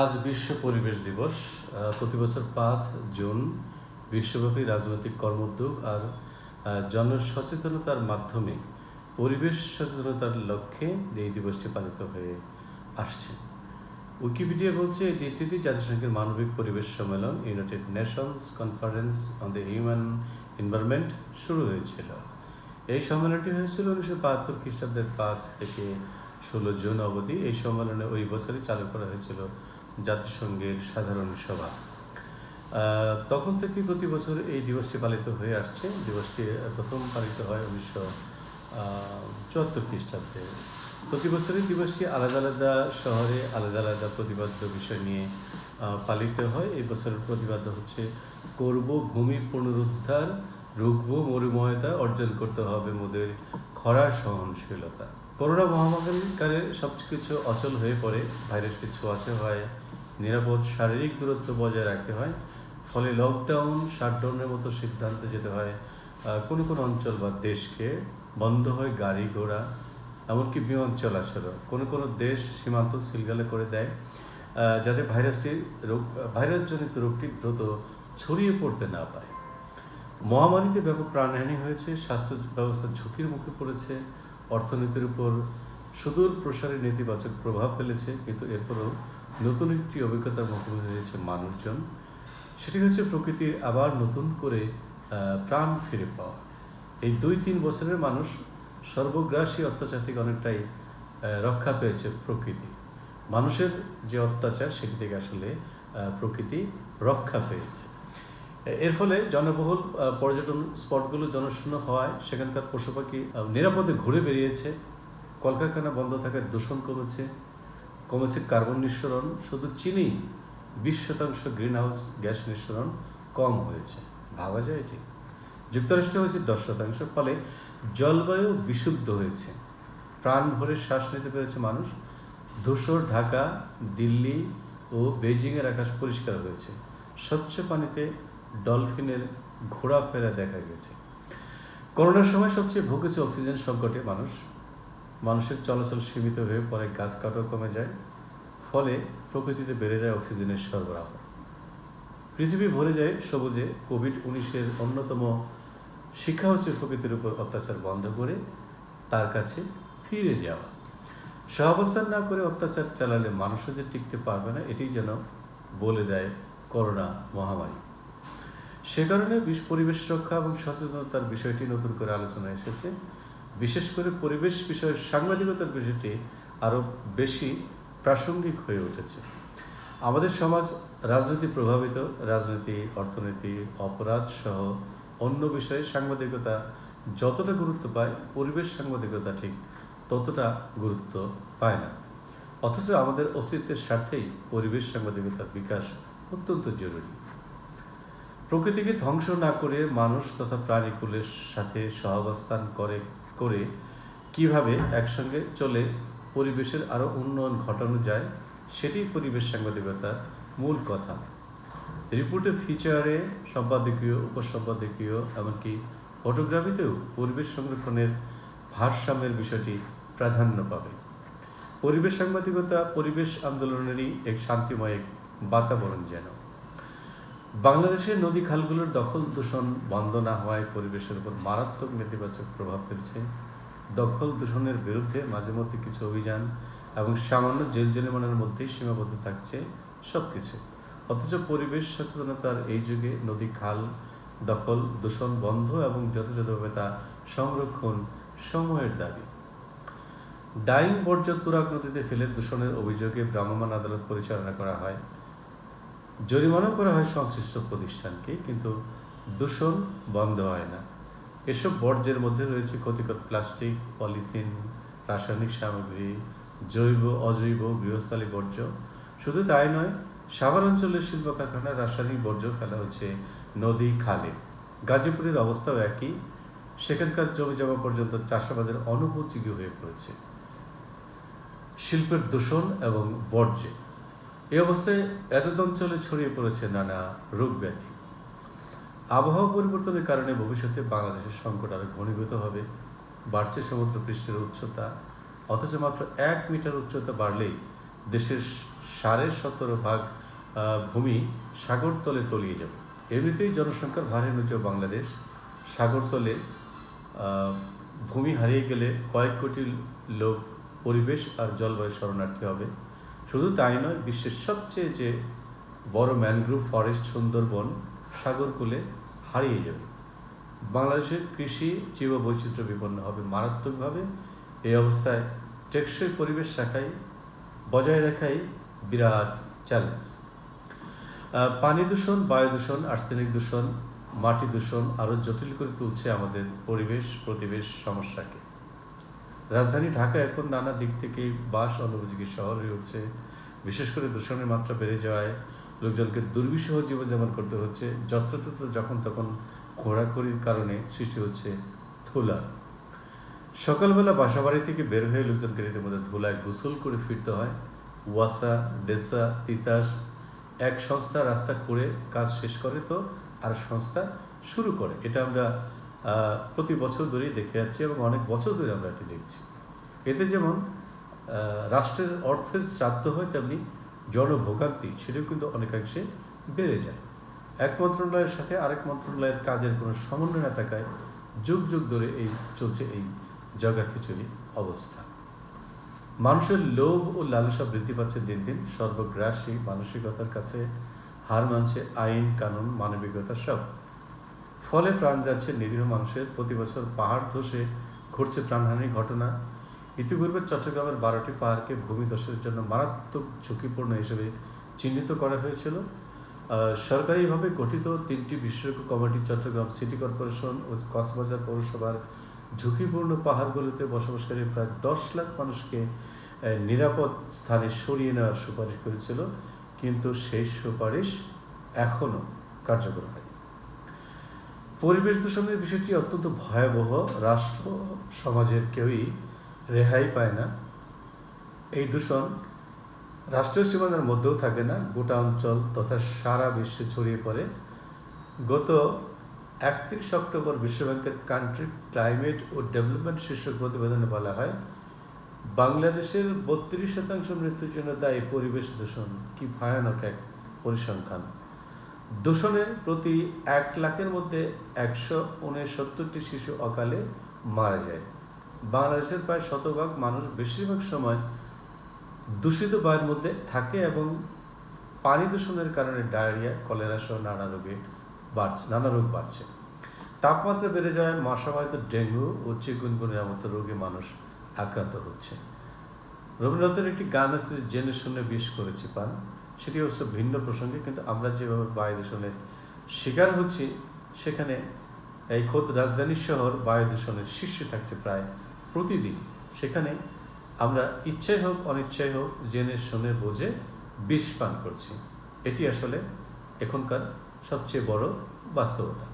আজ বিশ্ব পরিবেশ দিবস প্রতি বছর পাঁচ জুন বিশ্বব্যাপী রাজনৈতিক কর্মোদ্যোগ আর জনসচেতনতার মাধ্যমে পরিবেশ সচেতনতার লক্ষ্যে এই দিবসটি পালিত হয়ে আসছে। উইকিপিডিয়া বলছে, এই দিনটিতে জাতিসংঘের মানবিক পরিবেশ সম্মেলন, United Nations conference on the human environment শুরু হয়েছিল। এই সম্মেলনটি হয়েছিল উনিশশো বাহাত্তর খ্রিস্টাব্দের পাঁচ থেকে ষোলো জুন অবধি। এই সম্মেলনে ওই বছরই চালু করা হয়েছিল জাতিসংঘের সাধারণ সভা। তখন থেকে প্রতি বছর এই দিবসটি পালিত হয়ে আসছে। দিবসটি প্রথম পালিত হয় উনিশশো চুয়াত্তর খ্রিস্টাব্দে। প্রতি বছরই দিবসটি আলাদা আলাদা শহরে আলাদা আলাদা প্রতিবাদ্য বিষয় নিয়ে পালিত হয়। এই বছরের প্রতিবাদ্য হচ্ছে, করব ভূমি পুনরুদ্ধার, রুখব মরুময়তা, অর্জন করতে হবে মোদের খরা সহনশীলতা। করোনা মহামারীর কালে সব কিছু অচল হয়ে পড়ে, ভাইরাসটি ছোঁয়াচে হয়। নিরাপদ শারীরিক দূরত্ব বজায় রাখতে হয়। ফলে লকডাউন শাটডাউনের মতো সিদ্ধান্তে যেতে হয়। কোনো কোনো অঞ্চল বা দেশকে বন্ধ হয় গাড়ি ঘোড়া, এমনকি বিমান চলাচল কোনো কোনো দেশ সীমান্ত সিলগালে করে দেয় যাতে ভাইরাসটি রোগ, ভাইরাসজনিত রোগটি দ্রুত ছড়িয়ে পড়তে না পারে। মহামারীতে ব্যাপক প্রাণহানি হয়েছে, স্বাস্থ্য ব্যবস্থা ঝুঁকির মুখে পড়েছে, অর্থনীতির উপর সুদূর প্রসারী নেতিবাচক প্রভাব ফেলেছে, কিন্তু এরপরও নতুন একটি অভিজ্ঞতার মুখোমুখি হয়েছে মানুষজন। সেটি হচ্ছে প্রকৃতির আবার নতুন করে প্রাণ ফিরে পাওয়া। এই দুই তিন বছরের মানুষ সর্বগ্রাসী অত্যাচার থেকে অনেকটাই রক্ষা পেয়েছে প্রকৃতি। মানুষের যে অত্যাচার সেটি থেকে আসলে প্রকৃতি রক্ষা পেয়েছে। এর ফলে জনবহুল পর্যটন স্পটগুলো জনশূন্য হওয়ায় সেখানকার পশু পাখি নিরাপদে ঘুরে বেরিয়েছে কলকারখানা বন্ধ থাকায় দূষণ কমেছে। কমেছে কার্বন নিঃসরণ, শুধু চীনেই বিশ শতাংশ গ্রিন হাউস গ্যাস নিঃসরণ কম হয়েছে। ভাবা যায় এটি? যুক্তরাষ্ট্রে হয়েছে দশ শতাংশ, ফলে জলবায়ু বিশুদ্ধ হয়েছে। প্রাণ ভরে শ্বাস নিতে পেরেছে মানুষ। ধূসর ঢাকা, দিল্লি ও বেজিংয়ের আকাশ পরিষ্কার হয়েছে। স্বচ্ছ পানিতে ডলফিনের ঘোরাফেরা দেখা গেছে। করোনার সময় সবচেয়ে ভুগেছে অক্সিজেন সংকটে মানুষ। মানুষের চলাচল সীমিত হয়ে পরে গাছ কাটাও কমে যায়, ফলে প্রকৃতিতে বেড়ে যায় অক্সিজেনের সরবরাহ। পৃথিবী ভরে যায় সবুজে কোভিড উনিশের অন্যতম শিক্ষা হচ্ছে প্রকৃতির উপর অত্যাচার বন্ধ করে তার কাছে ফিরে যাওয়া। সহাবস্থান না করে অত্যাচার চালালে মানুষও যে টিকতে পারবে না এটি যেন বলে দেয় করোনা মহামারী। সে কারণে বিশ- পরিবেশ রক্ষা এবং সচেতনতার বিষয়টি নতুন করে আলোচনায় এসেছে। বিশেষ করে পরিবেশ বিষয়ের সাংবাদিকতার বিষয়টি আরও বেশি প্রাসঙ্গিক হয়ে উঠেছে। আমাদের সমাজ রাজনীতি প্রভাবিত, রাজনীতি, অর্থনীতি, অপরাধ সহ অন্য বিষয়ে সাংবাদিকতা যতটা গুরুত্ব পায়, পরিবেশ সাংবাদিকতা ঠিক ততটা গুরুত্ব পায় না। অথচ আমাদের অস্তিত্বের স্বার্থেই পরিবেশ সাংবাদিকতার বিকাশ অত্যন্ত জরুরি। প্রকৃতিকে ধ্বংস না করে মানুষ তথা প্রাণীকুলের সাথে সহাবস্থান করে করে কীভাবে একসঙ্গে চলে পরিবেশের আরও উন্নয়ন ঘটানো যায়, সেটি পরিবেশ সাংবাদিকতার মূল কথা। রিপোর্টে ফিচারে সম্পাদকীয়, উপসম্পাদকীয়, এমনকি ফটোগ্রাফিতেও পরিবেশ সংরক্ষণের ভারসাম্যের বিষয়টি প্রাধান্য পাবে। পরিবেশ সাংবাদিকতা পরিবেশ আন্দোলনেরই এক শান্তিময় বাতাবরণ যেন। বাংলাদেশের নদী খালগুলোর দখল দূষণ বন্ধ না হওয়ায় পরিবেশের উপর মারাত্মক নেতিবাচক প্রভাব ফেলছে। দখল দূষণের বিরুদ্ধে মাঝে মধ্যে কিছু অভিযান এবং সামান্য জেল জরিমানার মধ্যেই সীমাবদ্ধ থাকছে সব কিছু অথচ পরিবেশ সচেতনতার এই যুগে নদী খাল দখল দূষণ বন্ধ এবং যথাযথভাবে তা সংরক্ষণ সময়ের দাবি। ডাইং বর্জ্য তুরাগ নদীতে ফেলে দূষণের অভিযোগে ভ্রাম্যমাণ আদালত পরিচালনা করা হয়। জরিমানাও করা হয় সংশ্লিষ্ট প্রতিষ্ঠানকে, কিন্তু দূষণ বন্ধ হয় না। এসব বর্জ্যের মধ্যে রয়েছে ক্ষতিকর প্লাস্টিক, পলিথিন, রাসায়নিক সামগ্রী, জৈব, অজৈব, গৃহস্থালী বর্জ্য। শুধু তাই নয়, সাভার অঞ্চলের শিল্প কারখানার রাসায়নিক বর্জ্য ফেলা হচ্ছে নদী খালে। গাজীপুরের অবস্থাও একই। সেখানকার জমি জমা পর্যন্ত চাষাবাদের অনুপযোগী হয়ে পড়েছে। শিল্পের দূষণ এবং বর্জ্যে এই অবস্থায় এতদ অঞ্চলে ছড়িয়ে পড়েছে নানা রোগ ব্যাধি। আবহাওয়া পরিবর্তনের কারণে ভবিষ্যতে বাংলাদেশের সংকট আরও ঘনীভূত হবে। বাড়ছে সমুদ্র পৃষ্ঠের উচ্চতা, অথচ মাত্র এক মিটার উচ্চতা বাড়লেই দেশের সাড়ে সতেরো ভাগ ভূমি সাগর তলে তলিয়ে যাবে। এমনিতেই জনসংখ্যার ভারে ভারানুজ বাংলাদেশ সাগর তলে ভূমি হারিয়ে গেলে কয়েক কোটি লোক পরিবেশ আর জলবায়ু শরণার্থী হবে। শুধু তাই নয়, বিশ্বের সবচেয়ে যে বড় ম্যানগ্রোভ ফরেস্ট সুন্দরবন, সাগরকূলে হারিয়ে যাবে। বাংলাদেশের কৃষি জীব বৈচিত্র্য বিপন্ন হবে মারাত্মকভাবে। এই অবস্থায় টেকসই পরিবেশ রাখাই, বজায় রাখাই বিরাট চ্যালেঞ্জ পানি দূষণ, বায়ু দূষণ আর্সেনিক দূষণ, মাটি দূষণ আরও জটিল করে তুলছে আমাদের পরিবেশ, প্রতিবেশ, সমস্যাকে। রাজধানী ঢাকা এখন নানা দিক থেকে বাস অনুপযোগী শহর হয়ে উঠছে। বিশেষ করে দূষণের মাত্রা বেড়ে যাওয়ায় লোকজনকে দুর্বিষহ জীবনযাপন করতে হচ্ছে। যত্রতত্র যখন তখন ঘোরাঘুরির কারণে সৃষ্টি হচ্ছে ধুলা। সকালবেলা বাসাবাড়ি থেকে বের হয়ে লোকজনকে রীতিমতো ধুলায় গোসল করে ফিরতে হয়। ওয়াসা, ডেসা, তিতাস এক সংস্থা রাস্তা খুঁড়ে কাজ শেষ করে তো আর সংস্থা শুরু করে। এটা আমরা প্রতি বছর ধরেই দেখে যাচ্ছি এবং অনেক বছর ধরে আমরা এটি দেখছি। এতে যেমন রাষ্ট্রের অর্থের শ্রাদ্ধ হয়, তেমনি জনভোগান্তি সেটাও কিন্তু অনেকাংশে বেড়ে যায়। এক মন্ত্রণালয়ের সাথে আরেক মন্ত্রণালয়ের কাজের কোনো সমন্বয় না থাকায় যুগ যুগ ধরে এই চলছে এই জগা খিচুড়ি অবস্থা। মানুষের লোভ ও লালসা বৃদ্ধি পাচ্ছে দিন দিন। সর্বগ্রাসী মানসিকতার কাছে হার মানছে আইন, কানুন, মানবিকতা সব। ফলে প্রাণ যাচ্ছে নিরীহ মানুষের। প্রতি বছর পাহাড় ধসে ঘটছে প্রাণহানির ঘটনা। ইতিপূর্বে চট্টগ্রামের বারোটি পাহাড়কে ভূমিধসের জন্য মারাত্মক ঝুঁকিপূর্ণ হিসেবে চিহ্নিত করা হয়েছিল। সরকারিভাবে গঠিত তিনটি বিশেষজ্ঞ কমিটি চট্টগ্রাম সিটি কর্পোরেশন ও কক্সবাজার পৌরসভার ঝুঁকিপূর্ণ পাহাড়গুলোতে বসবাসকারী প্রায় দশ লাখ মানুষকে নিরাপদ স্থানে সরিয়ে নেওয়ার সুপারিশ করেছিল। কিন্তু সেই সুপারিশ এখনও কার্যকর হয়নি। পরিবেশ দূষণের বিষয়টি অত্যন্ত ভয়াবহ। রাষ্ট্র, সমাজের কেউই রেহাই পায় না। এই দূষণ রাষ্ট্রীয় সীমানার মধ্যেও থাকে না। গোটা অঞ্চল তথা সারা বিশ্বে ছড়িয়ে পড়ে। গত একত্রিশ অক্টোবর বিশ্বব্যাংকের কান্ট্রি ক্লাইমেট ও ডেভেলপমেন্ট শীর্ষক প্রতিবেদনে বলা হয়, বাংলাদেশের বত্রিশ শতাংশ মৃত্যুর জন্য দায়ী পরিবেশ দূষণ। কি ভয়ানক এক পরিসংখ্যান। দূষণের প্রতি এক লাখের মধ্যে একশো উনসত্তরটি শিশু অকালে মারা যায়। বাংলাদেশের প্রায় শতভাগ মানুষ বেশিরভাগ সময় দূষিত বায়ুর মধ্যে থাকে এবং পানি দূষণের কারণে ডায়রিয়া, কলেরা সহ নানা রোগে বাড়ছে, নানা রোগ বাড়ছে। তাপমাত্রা বেড়ে যায় মশাবাহিত ডেঙ্গু ও চিকুনগুনিয়ার মতো রোগে মানুষ আক্রান্ত হচ্ছে। রবীন্দ্রনাথের একটি গান আছে জেনে শুনে বিষ করেছি পান। সেটি অবশ্য ভিন্ন প্রসঙ্গে, কিন্তু আমরা যেভাবে বায়ু দূষণের শিকার হচ্ছি, সেখানে এই খোদ রাজধানী শহর বায়ু দূষণের শীর্ষে থাকছে প্রায় প্রতিদিন। সেখানে আমরা ইচ্ছাই হোক, অনিচ্ছাই হোক, জেনে শুনে বুঝে বিষ পান করছি। এটি আসলে এখনকার সবচেয়ে বড় বাস্তবতা।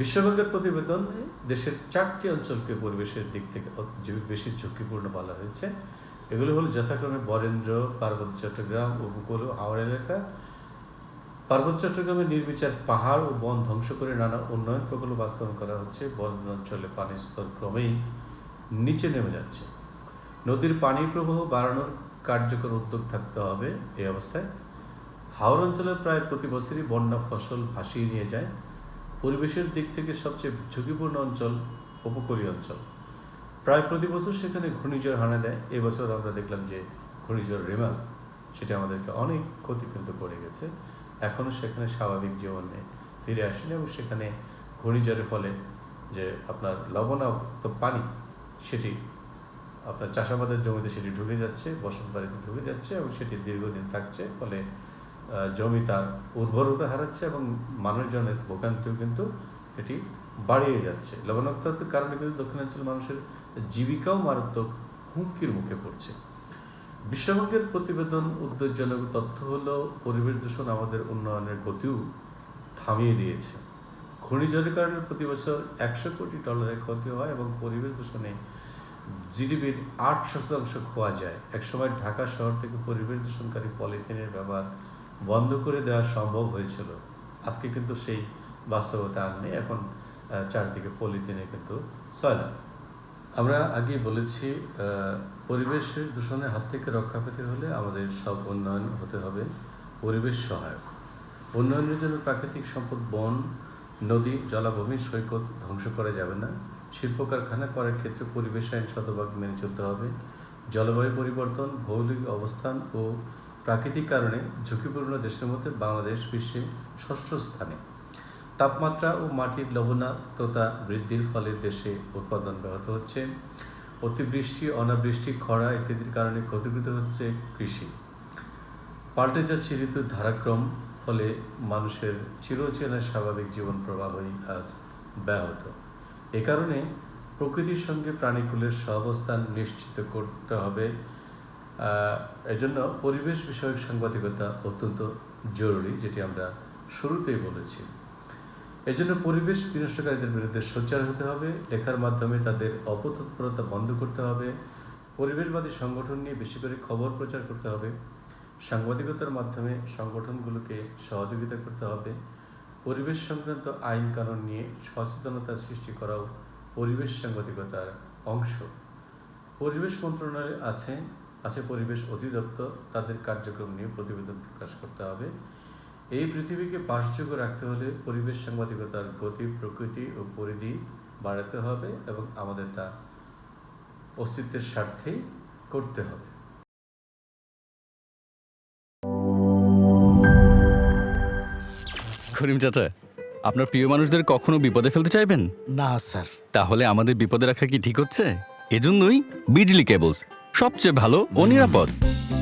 বিশ্বব্যাংকের প্রতিবেদনে দেশের চারটি অঞ্চলকে পরিবেশের দিক থেকে বেশি ঝুঁকিপূর্ণ বলা হয়েছে। এগুলো হলো যথাক্রমে বরেন্দ্র, পার্বত্য চট্টগ্রাম উপকূল ও হাওড় এলাকা। পার্বত্য চট্টগ্রামে নির্বিচার পাহাড় ও বন ধ্বংস করে নানা উন্নয়ন প্রকল্প বাস্তবায়ন করা হচ্ছে। বন অঞ্চলে পানির স্তর ক্রমেই নিচে নেমে যাচ্ছে। নদীর পানি প্রবাহ বাড়ানোর কার্যকর উদ্যোগ থাকতে হবে এই অবস্থায়। হাওড় অঞ্চলে প্রায় প্রতি বছরই বন্যা ফসল ভাসিয়ে নিয়ে যায়। পরিবেশের দিক থেকে সবচেয়ে ঝুঁকিপূর্ণ অঞ্চল উপকূলীয় অঞ্চল। প্রায় প্রতি বছর সেখানে ঘূর্ণিঝড় হানা দেয়। এবছর আমরা দেখলাম যে ঘূর্ণিঝড় রেমাল, সেটা আমাদেরকে অনেক ক্ষতি কিন্তু করে গেছে। এখনও সেখানে স্বাভাবিক জীবনে ফিরে আসেনি এবং সেখানে ঘূর্ণিঝড়ের ফলে যে আপনার লবণাক্ত পানি, সেটি আপনার চাষাবাদের জমিতে সেটি ঢুকে যাচ্ছে বসত বাড়িতে ঢুকে যাচ্ছে এবং সেটি দীর্ঘদিন থাকছে। ফলে জমি তার উর্বরতা হারাচ্ছে এবং মানুষজনের ভোগান্তিও কিন্তু এটি বাড়িয়ে যাচ্ছে। লবণাক্ততার কারণে কিন্তু দক্ষিণাঞ্চল মানুষের জীবিকাও মারাত্মক হুমকির মুখে পড়ছে। বিশ্বব্যাংকের প্রতিবেদন উদ্বেগজনক তথ্য হলো, পরিবেশ দূষণ আমাদের উন্নয়নের গতিও থামিয়ে দিয়েছে। ঘূর্ণিঝড়ের কারণে প্রতি বছর একশো কোটি ডলারের ক্ষতি হয় এবং পরিবেশ দূষণে জিডিপির আট শতাংশ খোয়া যায়। একসময় ঢাকা শহর থেকে পরিবেশ দূষণকারী পলিথিনের ব্যবহার বন্ধ করে দেওয়া সম্ভব হয়েছিল। আজকে কিন্তু সেই বাস্তবতা নেই এখন চারদিকে পলিথিনে কিন্তু সয়লাভ আমরা আগে বলেছি পরিবেশের দূষণের হাত থেকে রক্ষা পেতে হলে আমাদের সব উন্নয়ন হতে হবে পরিবেশ সহায়ক। উন্নয়নের জন্য প্রাকৃতিক সম্পদ, বন, নদী, জলাভূমি, সৈকত ধ্বংস করা যাবে না। শিল্প কারখানা করার ক্ষেত্রে পরিবেশ আইন শতভাগ মেনে চলতে হবে। জলবায়ু পরিবর্তন, ভৌগোলিক অবস্থান ও প্রাকৃতিক কারণে ঝুঁকিপূর্ণ দেশের মধ্যে বাংলাদেশ বিশ্বে ষষ্ঠ স্থানে। তাপমাত্রা ও মাটির লবণাক্ততা বৃদ্ধির ফলে দেশে উৎপাদন ব্যাহত হচ্ছে। অতিবৃষ্টি, অনাবৃষ্টি, খরা ইত্যাদির কারণে ক্ষতিগ্রস্ত হচ্ছে কৃষি। পাল্টে যাচ্ছে ঋতুর ধারাক্রম, ফলে মানুষের চিরচেনা স্বাভাবিক জীবন প্রবাহই আজ ব্যাহত। এ কারণে প্রকৃতির সঙ্গে প্রাণীকুলের সহাবস্থান নিশ্চিত করতে হবে। এজন্য পরিবেশ বিষয়ক সাংবাদিকতা অত্যন্ত জরুরি, যেটি আমরা শুরুতেই বলেছি। এজন্য পরিবেশ বিনষ্টকারীদের বিরুদ্ধে সোচ্চার হতে হবে, লেখার মাধ্যমে তাদের অপতৎপরতা বন্ধ করতে হবে, পরিবেশবাদী সংগঠন নিয়ে বেশি করে খবর প্রচার করতে হবে, সাংবাদিকতার মাধ্যমে সংগঠনগুলোকে সহযোগিতা করতে হবে, পরিবেশ সংক্রান্ত আইন কানুন নিয়ে সচেতনতা সৃষ্টি করাও পরিবেশ সাংবাদিকতার অংশ। পরিবেশ মন্ত্রণালয় আছে আছে পরিবেশ অধিদপ্তর, তাদের কার্যক্রম নিয়ে প্রতিবেদন প্রকাশ করতে হবে। এই পৃথিবীকে বাসযোগ্য রাখতে হলে পরিবেশ সাংবাদিকতার গতি প্রকৃতি ও পরিধি বাড়াতে হবে এবং আমাদের তা অস্তিত্বের স্বার্থেই করতে হবে। করিম চাচা আপনার প্রিয় মানুষদের কখনো বিপদে ফেলতে চাইবেন? না স্যার। তাহলে আমাদের বিপদে রাখা কি ঠিক হচ্ছে? এজন্যই বিজলি কেবলস সবচেয়ে ভালো ও নিরাপদ।